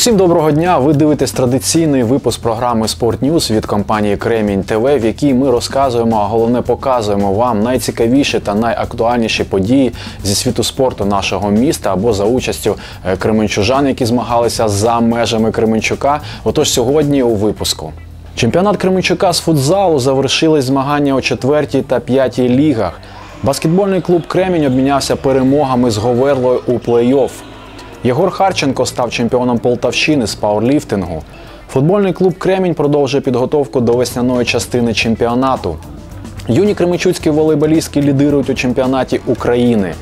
Усім доброго дня! Ви дивитесь традиційний випуск програми Спорт Ньюз від компанії Кремінь ТВ, в якій ми розказуємо, а головне показуємо вам найцікавіші та найактуальніші події зі світу спорту нашого міста або за участю е, кременчужан, які змагалися за межами Кременчука. Отож, сьогодні у випуску. Чемпіонат Кременчука з футзалу завершились змагання у четвертій та п'ятій лігах. Баскетбольний клуб Кремінь обмінявся перемогами з Говерлою у плей-офф. Єгор Харченко став чемпіоном Полтавщини з пауерліфтингу. Футбольний клуб Кремінь продовжує підготовку до весняної частини чемпіонату. Юні кремичуцькі волейболістки лідирують у чемпіонаті України.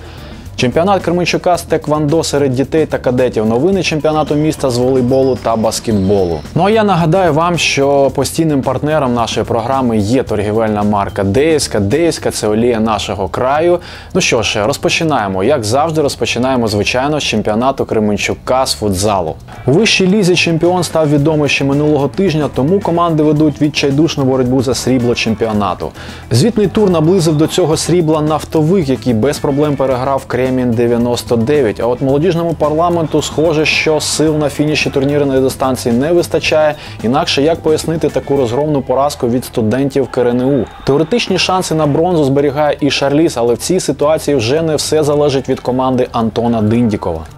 Чемпіонат Кременчука з теквандо серед дітей та кадетів. Новини чемпіонату міста з волейболу та баскетболу. Ну а я нагадаю вам, що постійним партнером нашої програми є торгівельна марка Деївська. Деївська це олія нашого краю. Ну що ж, розпочинаємо. Як завжди, розпочинаємо, звичайно, з чемпіонату Кременчука з футзалу. У вищій лізі чемпіон став відомий ще минулого тижня, тому команди ведуть відчайдушну боротьбу за срібло чемпіонату. Звітний тур наблизив до цього срібла нафтовик, який без проблем переграв Кремінь 99. А от молодіжному парламенту схоже, що сил на фініші турнірної дистанції не вистачає. Інакше як пояснити таку розгромну поразку від студентів КРНУ. Теоретичні шанси на бронзу зберігає і Шарліс, але в цій ситуації вже не все залежить від команди Антона Диндікова.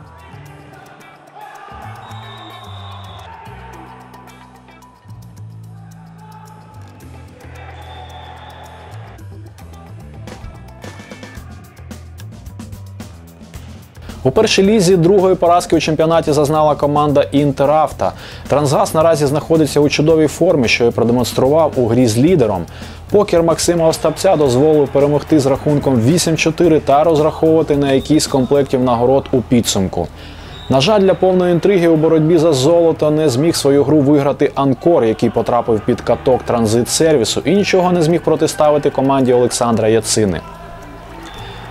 У першій лізі другої поразки у чемпіонаті зазнала команда Інтеравта. Трансгаз наразі знаходиться у чудовій формі, що і продемонстрував у грі з лідером. Покер Максима Остапця дозволив перемогти з рахунком 8-4 та розраховувати на якийсь комплектів нагород у підсумку. На жаль, для повної інтриги у боротьбі за золото не зміг свою гру виграти Анкор, який потрапив під каток транзит сервісу, і нічого не зміг протиставити команді Олександра Яцини.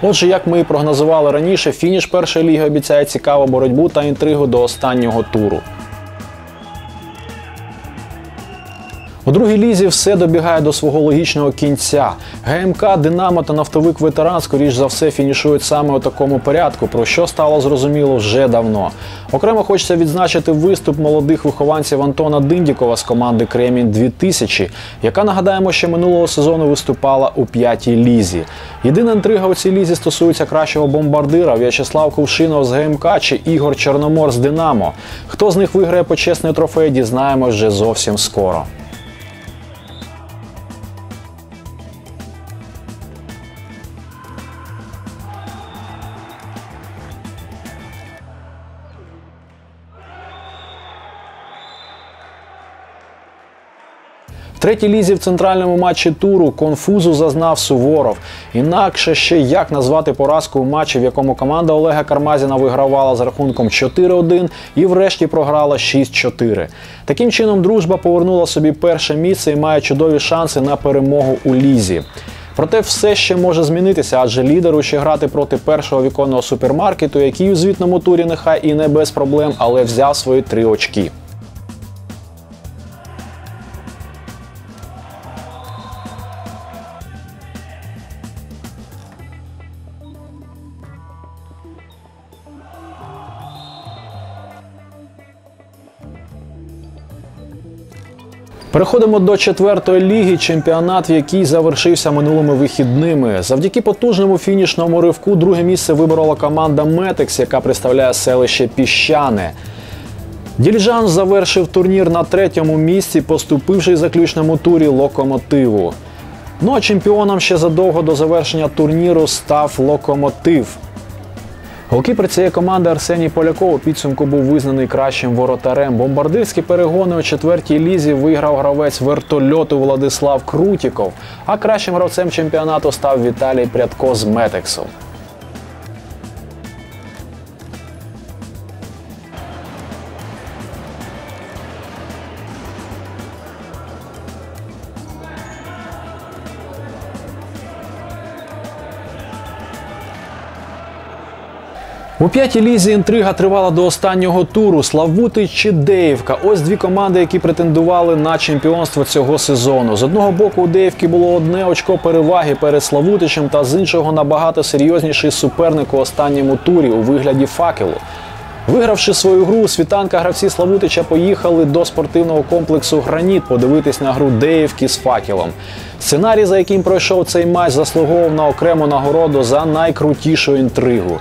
Отже, як ми і прогнозували раніше, фініш першої ліги обіцяє цікаву боротьбу та інтригу до останнього туру. У другій лізі все добігає до свого логічного кінця. ГМК, Динамо та нафтовик ветеран, скоріш за все, фінішують саме у такому порядку, про що стало зрозуміло вже давно. Окремо хочеться відзначити виступ молодих вихованців Антона Диндікова з команди Кремінь 2000, яка нагадаємо, ще минулого сезону виступала у п'ятій лізі. Єдина інтрига у цій лізі стосується кращого бомбардира В'ячеслав Кувшинов з ГМК чи Ігор Чорномор з Динамо. Хто з них виграє почесний трофей, дізнаємось вже зовсім скоро. Третій лізі в центральному матчі туру конфузу зазнав Суворов. Інакше ще як назвати поразку у матчі, в якому команда Олега Кармазіна вигравала з рахунком 4-1 і врешті програла 6-4. Таким чином, дружба повернула собі перше місце і має чудові шанси на перемогу у лізі. Проте все ще може змінитися, адже лідеру ще грати проти першого віконного супермаркету, який у звітному турі нехай і не без проблем, але взяв свої три очки. Переходимо до четвертої ліги, чемпіонат, який завершився минулими вихідними. Завдяки потужному фінішному ривку друге місце виборола команда Метекс, яка представляє селище Піщане. Діліжан завершив турнір на третьому місці, поступивши в заключному турі локомотиву. Ну а чемпіоном ще задовго до завершення турніру став локомотив. Голкіпер цієї команди Арсеній Поляков у підсумку був визнаний кращим воротарем. Бомбардирські перегони у четвертій лізі виграв гравець вертольоту Владислав Крутіков, а кращим гравцем чемпіонату став Віталій Прядко з Метексу. У п'ятій лізі інтрига тривала до останнього туру. Славутий чи Деївка. Ось дві команди, які претендували на чемпіонство цього сезону. З одного боку, у Деївки було одне очко переваги перед Славутичем, та з іншого набагато серйозніший суперник у останньому турі у вигляді факелу. Вигравши свою гру, світанка гравці Славутича поїхали до спортивного комплексу Граніт подивитись на гру Деївки з факелом. Сценарій, за яким пройшов цей матч, заслуговував на окрему нагороду за найкрутішу інтригу.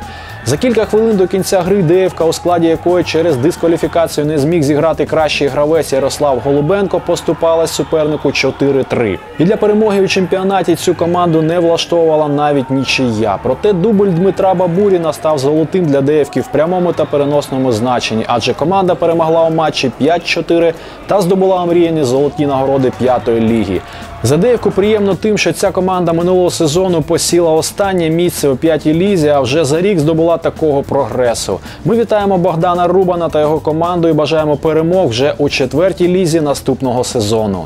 За кілька хвилин до кінця гри Деївка, у складі якої через дискваліфікацію не зміг зіграти кращий гравець Ярослав Голубенко, поступалась супернику 4-3. І для перемоги у чемпіонаті цю команду не влаштовувала навіть нічия. Проте дубль Дмитра Бабуріна став золотим для Деївки в прямому та переносному значенні, адже команда перемогла у матчі 5-4 та здобула омріяні золоті нагороди п'ятої ліги. За деяку приємно тим, що ця команда минулого сезону посіла останнє місце у п'ятій лізі, а вже за рік здобула такого прогресу. Ми вітаємо Богдана Рубана та його команду і бажаємо перемог вже у четвертій лізі наступного сезону.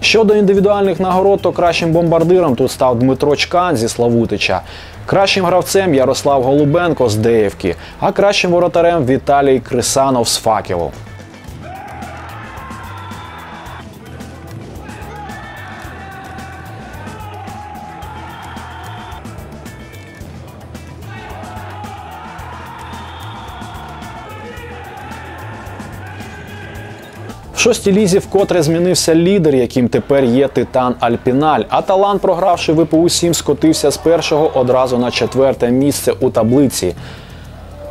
Щодо індивідуальних нагород, то кращим бомбардиром тут став Дмитро Чкан зі Славутича, кращим гравцем Ярослав Голубенко з Деївки, а кращим воротарем Віталій Крисанов з Факелу. В шостій лізі вкотре змінився лідер, яким тепер є Титан Альпіналь. А талант, програвши ВПУ 7 скотився з першого одразу на четверте місце у таблиці.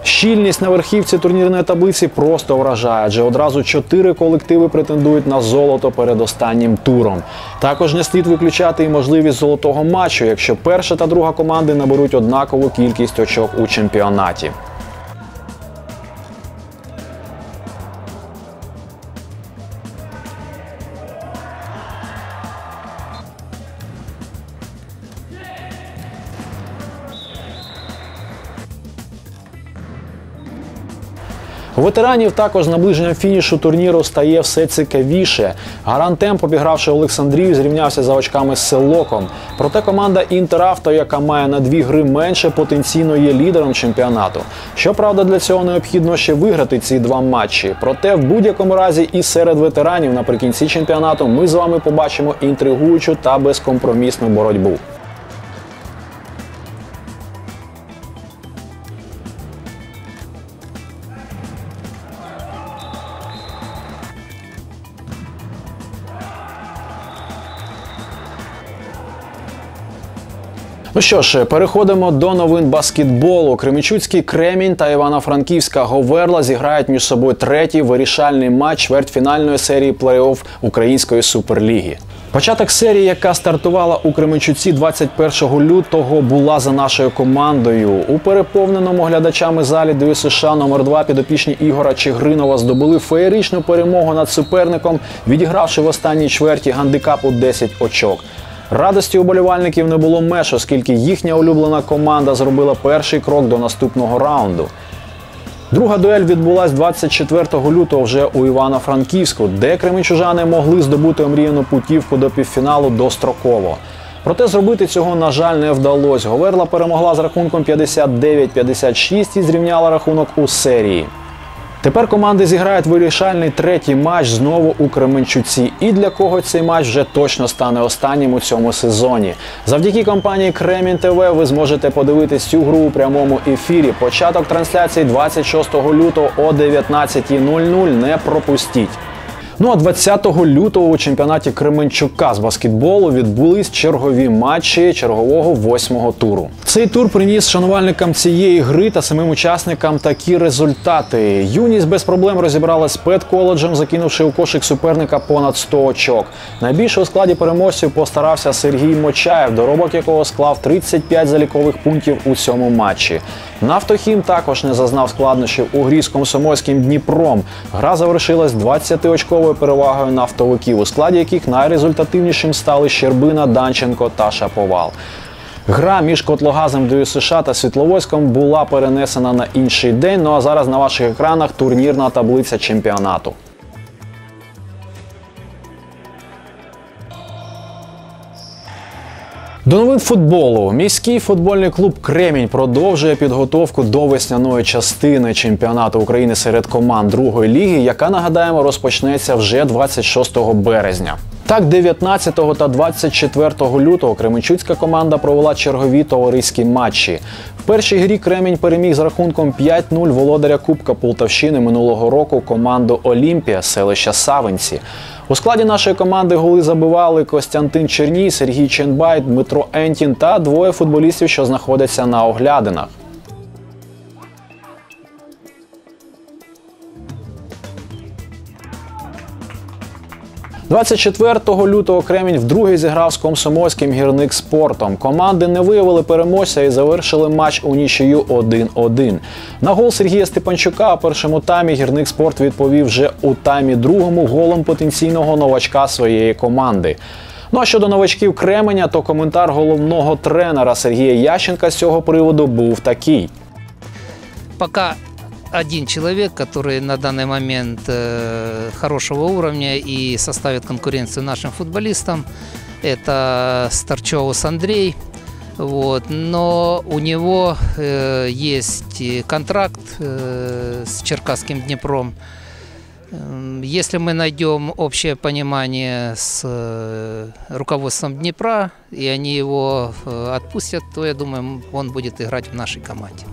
Щільність на верхівці турнірної таблиці просто вражає, адже одразу чотири колективи претендують на золото перед останнім туром. Також не слід виключати і можливість золотого матчу, якщо перша та друга команди наберуть однакову кількість очок у чемпіонаті. Ветеранів також з наближенням фінішу турніру стає все цікавіше. Гарант Темп, обігравши Олександрію, зрівнявся за очками з Селоком. Проте команда Інтеравто, яка має на дві гри менше, потенційно є лідером чемпіонату. Щоправда, для цього необхідно ще виграти ці два матчі. Проте в будь-якому разі і серед ветеранів наприкінці чемпіонату ми з вами побачимо інтригуючу та безкомпромісну боротьбу. Ну що ж, переходимо до новин баскетболу. Кременчуцький Кремінь та Івано-Франківська Говерла зіграють між собою третій вирішальний матч чвертьфінальної серії плей-офф Української суперліги. Початок серії, яка стартувала у Кременчуці 21 лютого, була за нашою командою. У переповненому глядачами залі ДЮСШ номер 2 підопічні Ігора Чигринова здобули феєричну перемогу над суперником, відігравши в останній чверті гандикапу 10 очок. Радості уболівальників не було меж, оскільки їхня улюблена команда зробила перший крок до наступного раунду. Друга дуель відбулась 24 лютого вже у Івано-Франківську, де кременчужани могли здобути омріяну путівку до півфіналу достроково. Проте зробити цього, на жаль, не вдалося. Говерла перемогла з рахунком 59-56 і зрівняла рахунок у серії. Тепер команди зіграють вирішальний третій матч знову у Кременчуці. І для кого цей матч вже точно стане останнім у цьому сезоні. Завдяки компанії Кремін ТВ ви зможете подивитись цю гру у прямому ефірі. Початок трансляції 26 лютого о 19.00. Не пропустіть. Ну а 20 лютого у чемпіонаті Кременчука з баскетболу відбулись чергові матчі чергового восьмого туру. Цей тур приніс шанувальникам цієї гри та самим учасникам такі результати. Юність без проблем розібрала з Пет коледжем, закинувши у кошик суперника понад 100 очок. Найбільше у складі переможців постарався Сергій Мочаєв, доробок якого склав 35 залікових пунктів у цьому матчі. Нафтохім також не зазнав складнощів у грі з комсомольським Дніпром. Гра завершилась 20-очковою перевагою нафтовиків, у складі яких найрезультативнішим стали Щербина, Данченко та Шаповал. Гра між Котлогазом ДЮСШ та Світловодськом була перенесена на інший день. Ну а зараз на ваших екранах турнірна таблиця чемпіонату. До новин футболу міський футбольний клуб Кремінь продовжує підготовку до весняної частини чемпіонату України серед команд другої ліги, яка нагадаємо розпочнеться вже 26 березня. Так, 19 та 24 лютого Кременчуцька команда провела чергові товариські матчі. В першій грі Кремінь переміг з рахунком 5-0 володаря Кубка Полтавщини минулого року команду Олімпія селища Савинці. У складі нашої команди голи забивали Костянтин Черній, Сергій Ченбай, Дмитро Ентін та двоє футболістів, що знаходяться на оглядинах. 24 лютого Кремінь вдруге зіграв з комсомольським гірник спортом. Команди не виявили переможця і завершили матч у нічию 1-1. На гол Сергія Степанчука у першому таймі гірник спорт відповів вже у таймі другому голом потенційного новачка своєї команди. Ну а щодо новачків Кременя, то коментар головного тренера Сергія Ященка з цього приводу був такий. Пока один человек, который на данный момент э, хорошего уровня и составит конкуренцию нашим футболистам. Это Старчоус Андрей. Вот. Но у него э, есть контракт э, с Черкасским Днепром. Эм, Если мы найдем общее понимание с руководством Днепра, и они его отпустят, то я думаю, он будет играть в нашей команде.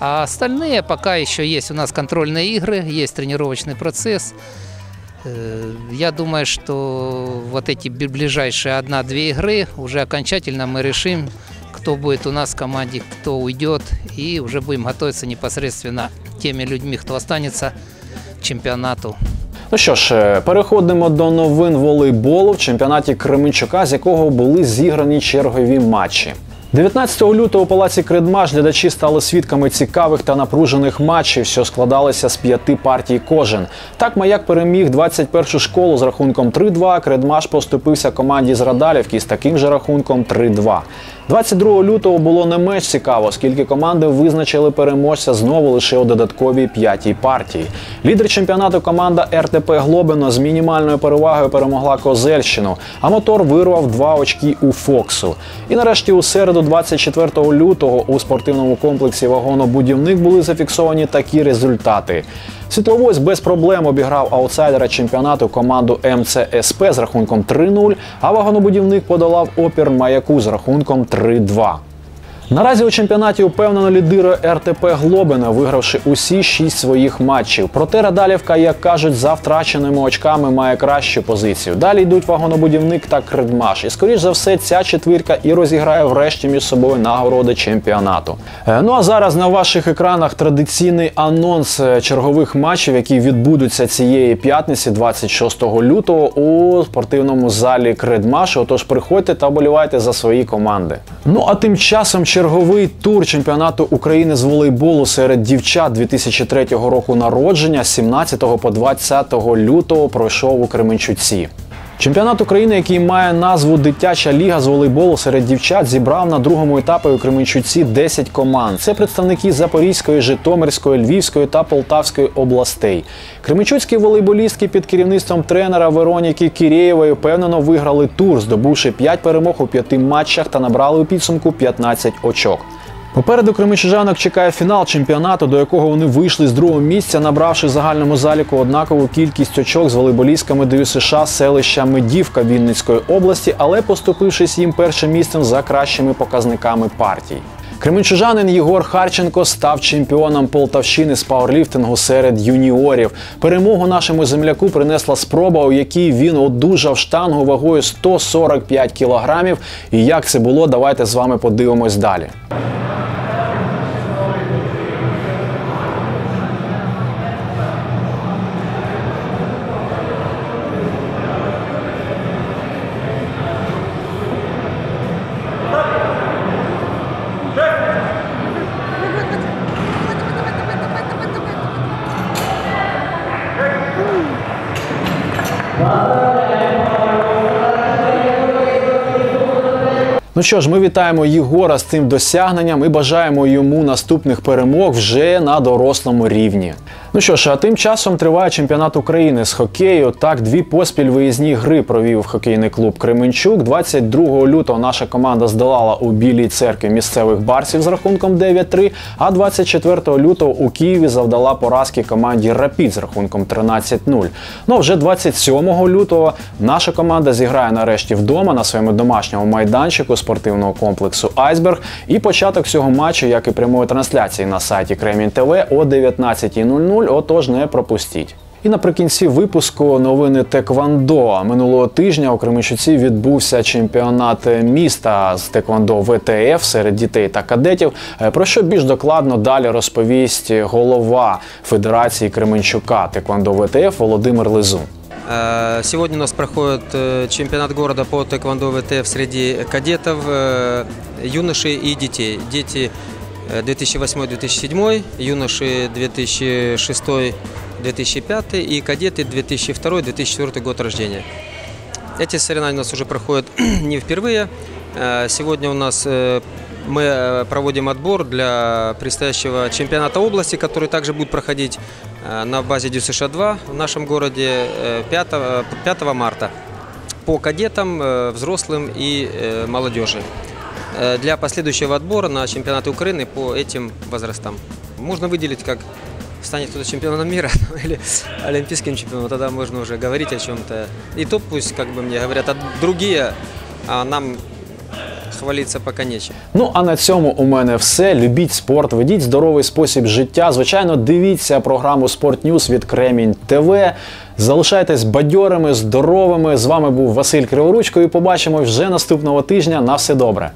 А остальные пока еще есть у нас контрольные игры, есть тренировочный процесс. Э, Я думаю, что вот эти бли- ближайшие одна-две игры уже окончательно мы решим, кто будет у нас в команде, кто уйдет, и уже будем готовиться непосредственно теми людьми, кто останется к чемпионату Ну що ж, е, переходимо до новин волейболу в чемпіонаті Кременчука, з якого були зіграні чергові матчі. 19 лютого у палаці Кредмаш глядачі стали свідками цікавих та напружених матчів, що складалися з п'яти партій кожен. Так маяк переміг 21-шу школу з рахунком 3-2. Кредмаш поступився команді з Радалівки з таким же рахунком 3-2. 22 лютого було не менш цікаво, оскільки команди визначили переможця знову лише у додатковій п'ятій партії. Лідер чемпіонату команда РТП Глобино з мінімальною перевагою перемогла Козельщину, а мотор вирвав два очки у Фоксу. І нарешті у середу, 24 лютого, у спортивному комплексі вагонобудівник були зафіксовані такі результати. Світловойс без проблем обіграв аутсайдера чемпіонату команду МЦСП з рахунком 3-0, а вагонобудівник подолав опір маяку з рахунком 3-2. Наразі у чемпіонаті упевнено лідирує РТП Глобина, вигравши усі шість своїх матчів. Проте Радалівка, як кажуть, за втраченими очками має кращу позицію. Далі йдуть вагонобудівник та Кредмаш. І скоріш за все, ця четвірка і розіграє врешті між собою нагороди чемпіонату. Е, Ну а зараз на ваших екранах традиційний анонс е, чергових матчів, які відбудуться цієї п'ятниці, 26 лютого, у спортивному залі Кредмаш. Отож, приходьте та болівайте за свої команди. Ну а тим часом черговий тур чемпіонату України з волейболу серед дівчат 2003 року народження з 17 по 20 лютого пройшов у Кременчуці. Чемпіонат України, який має назву Дитяча ліга з волейболу серед дівчат, зібрав на другому етапі у Кременчуці 10 команд. Це представники Запорізької, Житомирської, Львівської та Полтавської областей. Кременчуцькі волейболістки під керівництвом тренера Вероніки Кірєєвої впевнено виграли тур, здобувши 5 перемог у 5 матчах та набрали у підсумку 15 очок. Попереду кременчужанок чекає фінал чемпіонату, до якого вони вийшли з другого місця, набравши в загальному заліку однакову кількість очок з волейболістками ДЮСШ селища Медівка Вінницької області, але поступившись їм першим місцем за кращими показниками партій. Кременчужанин Єгор Харченко став чемпіоном Полтавщини з пауерліфтингу серед юніорів. Перемогу нашому земляку принесла спроба, у якій він одужав штангу вагою 145 кілограмів. І як це було, давайте з вами подивимось далі. Ну що ж, ми вітаємо Єгора з цим досягненням і бажаємо йому наступних перемог вже на дорослому рівні. Ну що ж, а тим часом триває чемпіонат України з хокею. Так, дві поспіль виїзні гри провів хокейний клуб Кременчук. 22 лютого наша команда здолала у Білій церкві місцевих барсів з рахунком 9-3, а 24 лютого у Києві завдала поразки команді Рапід з рахунком 13-0. Ну а вже 27 лютого наша команда зіграє нарешті вдома на своєму домашньому майданчику спортивного комплексу Айсберг. І початок цього матчу, як і прямої трансляції на сайті Кремінь ТВ о 19.00. Отож, не пропустіть. І наприкінці випуску новини Теквандо. Минулого тижня у Кременчуці відбувся чемпіонат міста з Теквандо ВТФ серед дітей та кадетів. Е, Про що більш докладно далі розповість голова Федерації Кременчука Теквандо ВТФ Володимир Лизун. Э, Сегодня у нас проходит э, чемпионат города по тэквондо ВТФ среди кадетов, э, юношей и детей. Дети э, 2008-2007, юноши 2006-2005 и кадеты 2002-2004 год рождения. Эти соревнования у нас уже проходят не впервые. Э, Сегодня у нас э, мы э, проводим отбор для предстоящего чемпионата области, который также будет проходить э, на базе ДЮСШ-2 в нашем городе э, 5, 5 марта по кадетам, э, взрослым и э, молодежи э, для последующего отбора на чемпионаты Украины по этим возрастам. Можно выделить как станет кто-то чемпионом мира или олимпийским чемпионом, тогда можно уже говорить о чем-то. И то пусть, как бы мне говорят, а другие, а нам хвалиться пока нечем. Ну а на цьому у мене все. Любіть спорт, ведіть здоровий спосіб життя. Звичайно, дивіться програму Спорт Ньюс від Кремінь ТВ. Залишайтесь бадьорими, здоровими. З вами був Василь Криворучко і побачимо вже наступного тижня. На все добре.